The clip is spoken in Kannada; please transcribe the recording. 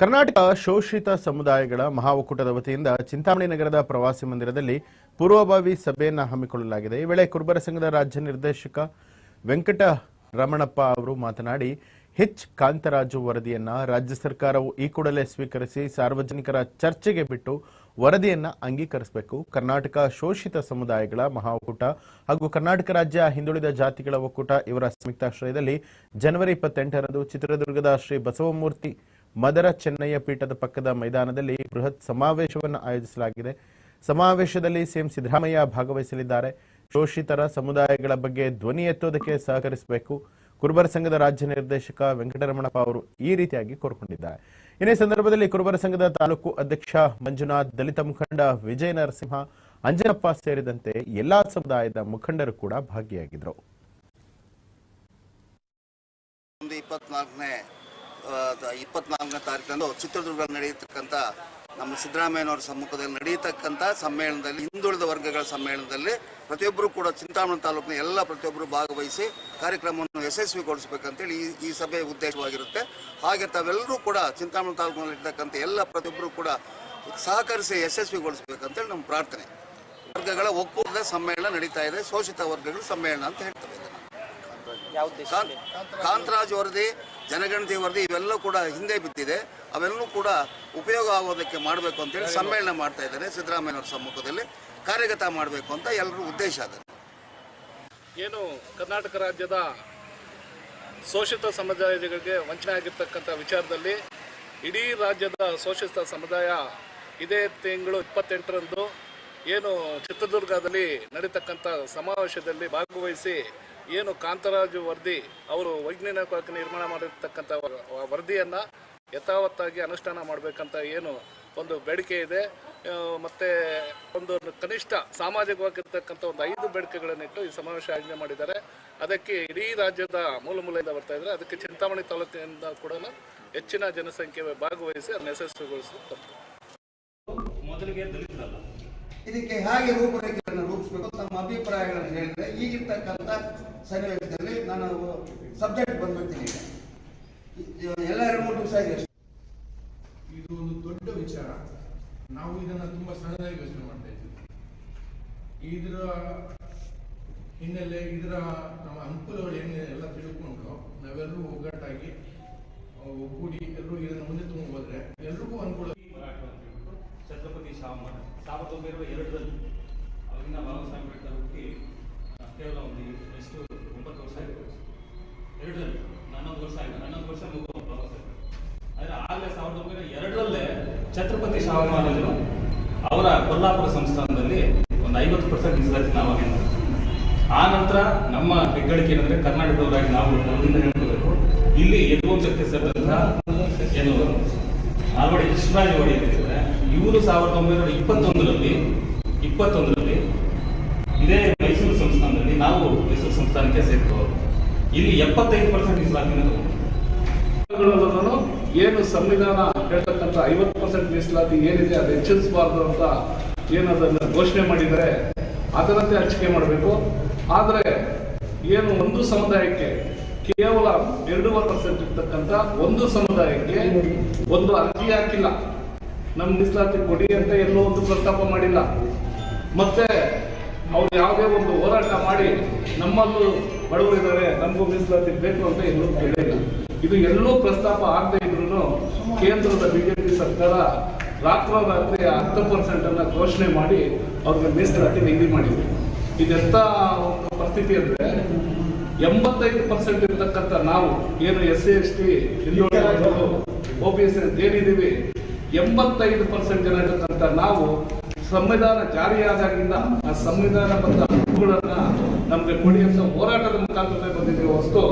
ಕರ್ನಾಟಕ ಶೋಷಿತ ಸಮುದಾಯಗಳ ಮಹಾ ಒಕ್ಕೂಟದ ವತಿಯಿಂದ ಚಿಂತಾಮಣಿ ನಗರದ ಪ್ರವಾಸಿ ಮಂದಿರದಲ್ಲಿ ಪೂರ್ವಭಾವಿ ಸಭೆಯನ್ನು ಹಮ್ಮಿಕೊಳ್ಳಲಾಗಿದೆ. ಈ ವೇಳೆ ಕುರುಬರ ಸಂಘದ ರಾಜ್ಯ ನಿರ್ದೇಶಕ ವೆಂಕಟ ರಮಣಪ್ಪ ಅವರು ಮಾತನಾಡಿ, ಹೆಚ್. ಕಾಂತರಾಜು ವರದಿಯನ್ನ ರಾಜ್ಯ ಸರ್ಕಾರವು ಈ ಕೂಡಲೇ ಸ್ವೀಕರಿಸಿ ಸಾರ್ವಜನಿಕರ ಚರ್ಚೆಗೆ ಬಿಟ್ಟು ವರದಿಯನ್ನ ಅಂಗೀಕರಿಸಬೇಕು. ಕರ್ನಾಟಕ ಶೋಷಿತ ಸಮುದಾಯಗಳ ಮಹಾ ಒಕ್ಕೂಟ ಹಾಗೂ ಕರ್ನಾಟಕ ರಾಜ್ಯ ಹಿಂದುಳಿದ ಜಾತಿಗಳ ಒಕ್ಕೂಟ ಇವರ ಸಂಯುಕ್ತಾಶ್ರಯದಲ್ಲಿ ಜನವರಿ ಇಪ್ಪತ್ತೆಂಟರಂದು ಚಿತ್ರದುರ್ಗದ ಶ್ರೀ ಬಸವಮೂರ್ತಿ ಮದರ ಚೆನ್ನಯ್ಯ ಪೀಠದ ಪಕ್ಕದ ಮೈದಾನದಲ್ಲಿ ಬೃಹತ್ ಸಮಾವೇಶವನ್ನು ಆಯೋಜಿಸಲಾಗಿದೆ. ಸಮಾವೇಶದಲ್ಲಿ ಸಿಎಂ ಸಿದ್ದರಾಮಯ್ಯ ಭಾಗವಹಿಸಲಿದ್ದಾರೆ. ಶೋಷಿತರ ಸಮುದಾಯಗಳ ಬಗ್ಗೆ ಧ್ವನಿ ಎತ್ತುವುದಕ್ಕೆ ಸಹಕರಿಸಬೇಕು. ಕುರುಬರ ಸಂಘದ ರಾಜ್ಯ ನಿರ್ದೇಶಕ ವೆಂಕಟರಮಣಪ್ಪ ಅವರು ಈ ರೀತಿಯಾಗಿ ಕೋರ್ಕೊಂಡಿದ್ದಾರೆ. ಇದೇ ಸಂದರ್ಭದಲ್ಲಿ ಕುರುಬರ ಸಂಘದ ತಾಲೂಕು ಅಧ್ಯಕ್ಷ ಮಂಜುನಾಥ್, ದಲಿತ ಮುಖಂಡ ವಿಜಯ ನರಸಿಂಹ, ಅಂಜನಪ್ಪ ಸೇರಿದಂತೆ ಎಲ್ಲಾ ಸಮುದಾಯದ ಮುಖಂಡರು ಕೂಡ ಭಾಗಿಯಾಗಿದ್ದರು. ಇಪ್ಪತ್ನಾಲ್ಕನೇ ತಾರೀಕಂದು ಚಿತ್ರದುರ್ಗದಲ್ಲಿ ನಡೆಯತಕ್ಕಂಥ ನಮ್ಮ ಸಿದ್ದರಾಮಯ್ಯನವರ ಸಮ್ಮುಖದಲ್ಲಿ ನಡೆಯತಕ್ಕಂಥ ಸಮ್ಮೇಳನದಲ್ಲಿ, ಹಿಂದುಳಿದ ವರ್ಗಗಳ ಸಮ್ಮೇಳನದಲ್ಲಿ ಪ್ರತಿಯೊಬ್ಬರು ಕೂಡ ಚಿಂತಾಮಣಿ ತಾಲೂಕಿನ ಎಲ್ಲ ಪ್ರತಿಯೊಬ್ಬರು ಭಾಗವಹಿಸಿ ಕಾರ್ಯಕ್ರಮವನ್ನು ಯಶಸ್ವಿಗೊಳಿಸಬೇಕಂತೇಳಿ ಈ ಈ ಸಭೆಯ ಉದ್ದೇಶವಾಗಿರುತ್ತೆ. ಹಾಗೆ ತಾವೆಲ್ಲರೂ ಕೂಡ ಚಿಂತಾಮಣಿ ತಾಲೂಕಿನಲ್ಲಿ ಇರ್ತಕ್ಕಂಥ ಎಲ್ಲ ಪ್ರತಿಯೊಬ್ಬರು ಕೂಡ ಸಹಕರಿಸಿ ಯಶಸ್ವಿಗೊಳಿಸಬೇಕಂತೇಳಿ ನಮ್ಮ ಪ್ರಾರ್ಥನೆ. ವರ್ಗಗಳ ಒಕ್ಕೂಟದ ಸಮ್ಮೇಳನ ನಡೀತಾ ಇದೆ, ಶೋಷಿತ ವರ್ಗಗಳ ಸಮ್ಮೇಳನ ಅಂತ ಹೇಳ್ತೇವೆ. ಕಾಂತರಾಜ್ ವರದಿ ಜನಗಣತಿ ವರದಿ ಇವೆಲ್ಲ ಕೂಡ ಹಿಂದೆ ಬಿದ್ದಿದೆ. ಅವೆಲ್ಲವೂ ಕೂಡ ಉಪಯೋಗ ಆಗೋದಕ್ಕೆ ಮಾಡಬೇಕು ಅಂತೇಳಿ ಸಮ್ಮೇಳನ ಮಾಡ್ತಾ ಇದ್ದಾರೆ ಸಿದ್ದರಾಮಯ್ಯವರ ಸಮ್ಮುಖದಲ್ಲಿ. ಕಾರ್ಯಗತ ಮಾಡಬೇಕು ಅಂತ ಎಲ್ಲರೂ ಉದ್ದೇಶ ಅದ ಏನು ಕರ್ನಾಟಕ ರಾಜ್ಯದ ಶೋಷಿತ ಸಮುದಾಯಗಳಿಗೆ ವಂಚನೆ ಆಗಿರ್ತಕ್ಕಂಥ ವಿಚಾರದಲ್ಲಿ ಇಡೀ ರಾಜ್ಯದ ಶೋಷಿತ ಸಮುದಾಯ ಇದೇ ತಿಂಗಳು ಇಪ್ಪತ್ತೆಂಟರಂದು ಏನು ಚಿತ್ರದುರ್ಗದಲ್ಲಿ ನಡೀತಕ್ಕಂಥ ಸಮಾವೇಶದಲ್ಲಿ ಭಾಗವಹಿಸಿ ಏನು ಕಾಂತರಾಜು ವರದಿ, ಅವರು ವೈಜ್ಞಾನಿಕವಾಗಿ ನಿರ್ಮಾಣ ಮಾಡಿರ್ತಕ್ಕಂಥ ವರದಿಯನ್ನು ಯಥಾವತ್ತಾಗಿ ಅನುಷ್ಠಾನ ಮಾಡಬೇಕಂತ ಏನು ಒಂದು ಬೇಡಿಕೆ ಇದೆ. ಮತ್ತು ಒಂದು ಕನಿಷ್ಠ ಸಾಮಾಜಿಕವಾಗಿರ್ತಕ್ಕಂಥ ಒಂದು ಐದು ಬೇಡಿಕೆಗಳನ್ನಿಟ್ಟು ಈ ಸಮಾವೇಶ ಆಯೋಜನೆ ಮಾಡಿದ್ದಾರೆ. ಅದಕ್ಕೆ ಇಡೀ ರಾಜ್ಯದ ಮೂಲ ಮೂಲೆಯಿಂದ ಬರ್ತಾ ಇದ್ದಾರೆ. ಅದಕ್ಕೆ ಚಿಂತಾಮಣಿ ತಾಲೂಕಿನಿಂದ ಕೂಡ ಹೆಚ್ಚಿನ ಜನಸಂಖ್ಯೆ ಭಾಗವಹಿಸಿ ಅದನ್ನು ಯಶಸ್ವಿಗೊಳಿಸಿ ಇದಕ್ಕೆ ಹೇಗೆ ರೂಪರೇಖೆಯನ್ನು ರೂಪಿಸಬೇಕು ತಮ್ಮ ಅಭಿಪ್ರಾಯಗಳನ್ನು ಹೇಳಿದ್ರೆ ಈಗಿರ್ತಕ್ಕಂಥ ಸನ್ನಿವೇಶದಲ್ಲಿ ನಾನು ಸಬ್ಜೆಕ್ಟ್ ಬಂದ್ಬಿಡ್ತೀನಿ ಎಲ್ಲ ಎರಡು ಮೂರು ಇದೆ ಒಂದು ದೊಡ್ಡ ವಿಚಾರ. ನಾವು ಇದನ್ನ ತುಂಬಾ ಸಣ್ಣದಾಗಿ ಯೋಚನೆ ಮಾಡ್ತಾ ಇದ್ದೀವಿ. ಇದರ ಹಿನ್ನೆಲೆ, ಇದರ ನಮ್ಮ ಅನುಕೂಲಗಳು ಏನಿದೆ ಎಲ್ಲ ತಿಳ್ಕೊಂಡು ನಾವೆಲ್ಲರೂ ಒಗ್ಗಟ್ಟಾಗಿ, ಒಗ್ಗೂಡಿ ಎಲ್ಲರೂ ಇದನ್ನು ಮುಂದೆ ತುಂಬ ಹೋದ್ರೆ ಎಲ್ರಿಗೂ ಅನುಕೂಲ ಶಾಮರ ಸಾವಿರದ ಎರಡರಲ್ಲಿ ಅವಾಗಿಂದ ಬಾಬಾಸಾಹೇಬ್ ಅಂಬೇಡ್ಕರ್ ಹುಟ್ಟಿ ಕೇವಲ ಒಂದು ಎಷ್ಟು, ಒಂಬತ್ತು ವರ್ಷ ಆಗಿದೆ ಎರಡರಲ್ಲಿ ಹನ್ನೊಂದು ವರ್ಷ ಆಗಿದೆ ಹನ್ನೊಂದು ವರ್ಷ ಮುಗಿದ ಬಾಬಾಸಾಹೇಬ್ ಆದರೆ ಆಗಲೇ ಸಾವಿರದ ಒಂಬೈನೂರ ಎರಡರಲ್ಲೇ ಛತ್ರಪತಿ ಶಾಮರಾಜರು ಅವರ ಕೊಲ್ಲಾಪುರ ಸಂಸ್ಥಾನದಲ್ಲಿ ಒಂದು ಐವತ್ತು ಪರ್ಸೆಂಟ್ ಮೀಸಲಾತಿ ನಾವಾಗಿಲ್ಲ ಆ ನಂತರ ನಮ್ಮ ಹೆಗ್ಗಳಿಕೆ ಏನಂದ್ರೆ ಕರ್ನಾಟಕದವರಾಗಿ ನಾವು ಮೊದಲಿಂದ ಹೇಳ್ಕೋಬೇಕು. ಇಲ್ಲಿ ಯದುವಂಶಕ್ಕೆ ಸೇರಿದಂತಹ ಏನು ನಾಲ್ವಡಿ ಕೃಷ್ಣರಾಜ ಒಡೆಯರ್ ಇವರು ಸಾವಿರದ ಒಂಬೈನೂರ ಇಪ್ಪತ್ತೊಂದರಲ್ಲಿ ಇಪ್ಪತ್ತೊಂದರಲ್ಲಿ ಇದೇ ಮೈಸೂರು ಸಂಸ್ಥಾನದಲ್ಲಿ ನಾವು ಮೈಸೂರು ಸಂಸ್ಥಾನಕ್ಕೆ ಸೇರ್ಕೋರು ಇಲ್ಲಿ ಎಪ್ಪತ್ತೈದು ಪರ್ಸೆಂಟ್ ಮೀಸಲಾತಿನ ತಗೊಂಡು ಏನು ಸಂವಿಧಾನ ಹೇಳ್ತಕ್ಕಂಥ ಐವತ್ತು ಪರ್ಸೆಂಟ್ ಮೀಸಲಾತಿ ಏನಿದೆ ಅದು ಹೆಚ್ಚಿಸಬಾರ್ದು ಅಂತ ಏನು ಅದನ್ನು ಘೋಷಣೆ ಮಾಡಿದರೆ ಅದರಂತೆ ಹಂಚಿಕೆ ಮಾಡಬೇಕು. ಆದರೆ ಏನು ಒಂದು ಸಮುದಾಯಕ್ಕೆ ಕೇವಲ ಎರಡೂವರೆ ಪರ್ಸೆಂಟ್ ಇರ್ತಕ್ಕಂಥ ಒಂದು ಸಮುದಾಯಕ್ಕೆ ಒಂದು ಅರ್ಜಿ ಹಾಕಿಲ್ಲ. ನಮ್ಮ ಮೀಸಲಾತಿ ಕೊಡಿ ಅಂತ ಎಲ್ಲೋ ಒಂದು ಪ್ರಸ್ತಾಪ ಮಾಡಿಲ್ಲ. ಮತ್ತೆ ಅವ್ರು ಯಾವುದೇ ಒಂದು ಹೋರಾಟ ಮಾಡಿ ನಮ್ಮಲ್ಲೂ ಬಡವರಿದ್ದಾರೆ ನಮಗೂ ಮೀಸಲಾತಿ ಬೇಕು ಅಂತ ಎಲ್ಲೂ ಕೇಳಿಲ್ಲ ಇದು ಎಲ್ಲೂ ಪ್ರಸ್ತಾಪ ಆಗದೆ ಇದ್ರು ಕೇಂದ್ರದ ಬಿಜೆಪಿ ಸರ್ಕಾರ ರಾತ್ರೋರಾತ್ರಿ ಹತ್ತು ಪರ್ಸೆಂಟ್ ಅನ್ನ ಘೋಷಣೆ ಮಾಡಿ ಅವ್ರಿಗೆ ಮೀಸಲಾತಿ ನಿಗದಿ ಮಾಡಿದ್ರು. ಇದೆಂತ ಒಂದು ಪರಿಸ್ಥಿತಿ ಅಂದ್ರೆ ಎಂಬತ್ತೈದು ಪರ್ಸೆಂಟ್ ಇರತಕ್ಕಂಥ ನಾವು ಏನು S C S T O P S ಏನಿದ್ದೀವಿ ಎಂಬತ್ತೈದು ಪರ್ಸೆಂಟ್ ಜನ ಇರತಕ್ಕಂಥ ನಾವು ಸಂವಿಧಾನ ಜಾರಿಯಾದಾಗಿಂದ ಆ ಸಂವಿಧಾನಬದ್ಧ ಹಕ್ಕುಗಳನ್ನ ನಮ್ಗೆ ಕೊಡಿ ಹೋರಾಟದ ಮುಖಾಂತರ ಬಂದಿದ್ದೀವಿ ಹೊರತು